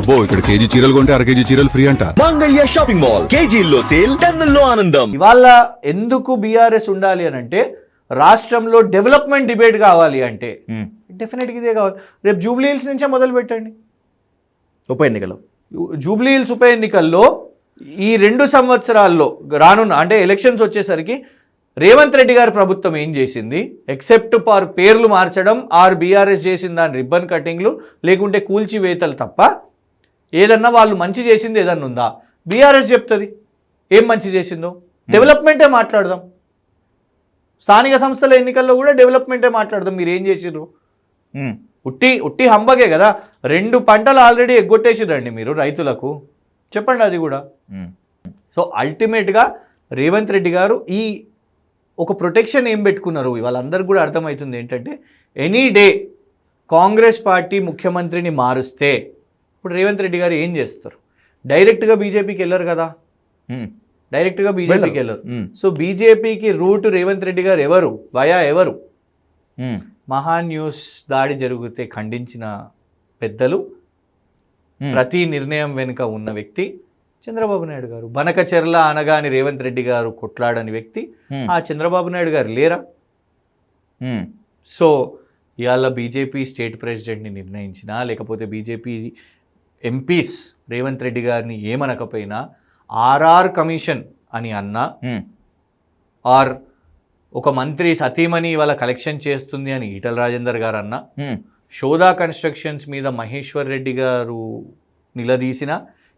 అబ్బో ఇక్కడ కేజీ చీరలు కొంటే అర కేజీ చీరలు ఫ్రీ అంట. Mangalya shopping mall. కేజీల్లో సేల్ టన్నుల్లో ఆనందం. ఇవాళ ఎందుకు బీఆర్ఎస్ ఉండాలి అని అంటే రాష్ట్రంలో డెవలప్మెంట్ డిబేట్ కావాలి అంటే. డెఫినెట్గా ఇదే కావాలి. రేపు జూబ్లీ హిల్స్ నుంచే మొదలు పెట్టండి. ఉప ఎన్నికలు. జూబ్లీ హిల్స్ ఉప ఎన్నికల్లో ఈ రెండు సంవత్సరాల్లో రానున్న అంటే ఎలక్షన్స్ వచ్చేసరికి రేవంత్ రెడ్డి గారి ప్రభుత్వం ఏం చేసింది? ఎక్సెప్ట్ ఫర్ పేర్లు మార్చడం ఆర్ బీఆర్ఎస్ చేసిన దాని రిబ్బన్ కటింగ్లు లేకుంటే కూల్చివేతలు తప్ప ఏదన్నా వాళ్ళు మంచి చేసింది ఏదన్నా ఉందా? బీఆర్ఎస్ చెప్తుంది. ఏం మంచి చేసిందో? డెవలప్మెంటే మాట్లాడదాం. స్థానిక సంస్థల ఎన్నికల్లో కూడా డెవలప్మెంటే మాట్లాడదాం. మీరు ఏం చేసిర్రు. ఉట్టి ఉట్టి హంబగే కదా? రెండు పంటలు ఆల్రెడీ ఎగ్గొట్టేసిరండి మీరు రైతులకు. చెప్పండి అది కూడా. సో అల్టిమేట్గా రేవంత్ రెడ్డి గారు ఈ ఒక ప్రొటెక్షన్ ఏం పెట్టుకున్నారు? వాళ్ళందరికీ కూడా అర్థమవుతుంది ఏంటంటే ఎనీ డే కాంగ్రెస్ పార్టీ ముఖ్యమంత్రిని మారుస్తే ఇప్పుడు రేవంత్ రెడ్డి గారు ఏం చేస్తారు డైరెక్ట్గా బీజేపీకి వెళ్ళరు కదా. డైరెక్ట్గా బీజేపీకి వెళ్ళరు. సో బీజేపీకి రూట్ రేవంత్ రెడ్డి గారు ఎవరు వయా ఎవరు ఉమ్. మహా న్యూస్ దాడి జరిగితే ఖండించిన పెద్దలు. ప్రతి నిర్ణయం వెనుక ఉన్న వ్యక్తి చంద్రబాబు నాయుడు గారు బనకచెర్ల అనగాని రేవంత్ రెడ్డి గారు కొట్లాడని వ్యక్తి. ఆ చంద్రబాబు నాయుడు గారు లేరా. సో ఇవాళ బీజేపీ స్టేట్ ప్రెసిడెంట్ని నిర్ణయించినా లేకపోతే బీజేపీ ఎంపీస్ రేవంత్ రెడ్డి గారిని ఏమనకపోయినా ఆర్ఆర్ కమిషన్ అని అన్నా. ఆర్ ఒక మంత్రి సతీమణి ఇవాళ కలెక్షన్ చేస్తుంది అని ఈటల రాజేందర్ గారు అన్నా. షోదా కన్స్ట్రక్షన్స్ మీద మహేశ్వర్ రెడ్డి గారు నిలదీసిన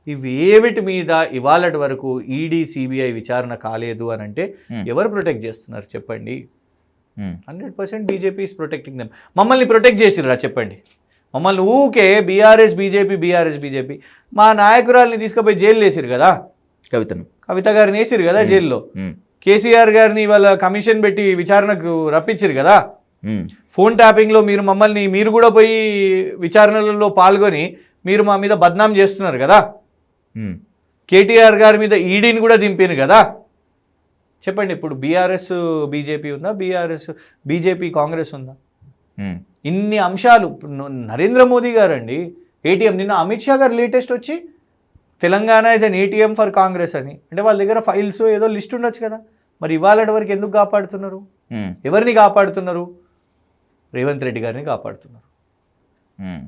ఇవేవిటి మీద ఇవాళటి వరకు ఈడీ సిబిఐ విచారణ కాలేదు అని అంటే. ఎవరు ప్రొటెక్ట్ చేస్తున్నారు చెప్పండి. Hundred percent BJP protecting them మమ్మల్ని ప్రొటెక్ట్ చేసిర్రా చెప్పండి మమ్మల్ని ఊకే బీఆర్ఎస్ బీజేపీ బీఆర్ఎస్ బీజేపీ. మా నాయకురాల్ని తీసుకుపోయి జైలు వేసిరు కదా? కవితను. కవిత గారిని వేసిరు కదా జైల్లో. కేసీఆర్ గారిని వాళ్ళ కమిషన్ పెట్టి విచారణకు రప్పించారు కదా. ఫోన్ ట్యాపింగ్లో మీరు మమ్మల్ని మీరు కూడా పోయి విచారణలలో పాల్గొని మీరు మా మీద బద్నాం చేస్తున్నారు కదా. కేటీఆర్ గారి మీద ఈడీని కూడా దింపారు కదా? చెప్పండి ఇప్పుడు బీఆర్ఎస్ బీజేపీ ఉందా? బీఆర్ఎస్ బీజేపీ కాంగ్రెస్ ఉందా. ఇన్ని అంశాలు. నరేంద్ర మోదీ గారు అండి ఏటీఎం నిన్న అమిత్ షా గారు లేటెస్ట్ వచ్చి Telangana is an ATM for Congress అని. అంటే వాళ్ళ దగ్గర ఫైల్స్ ఏదో లిస్ట్ ఉండొచ్చు కదా. మరి ఇవాళ వరకు ఎందుకు కాపాడుతున్నారు? ఉమ్. ఎవరిని కాపాడుతున్నారు? రేవంత్ రెడ్డి గారిని కాపాడుతున్నారు. ఉమ్.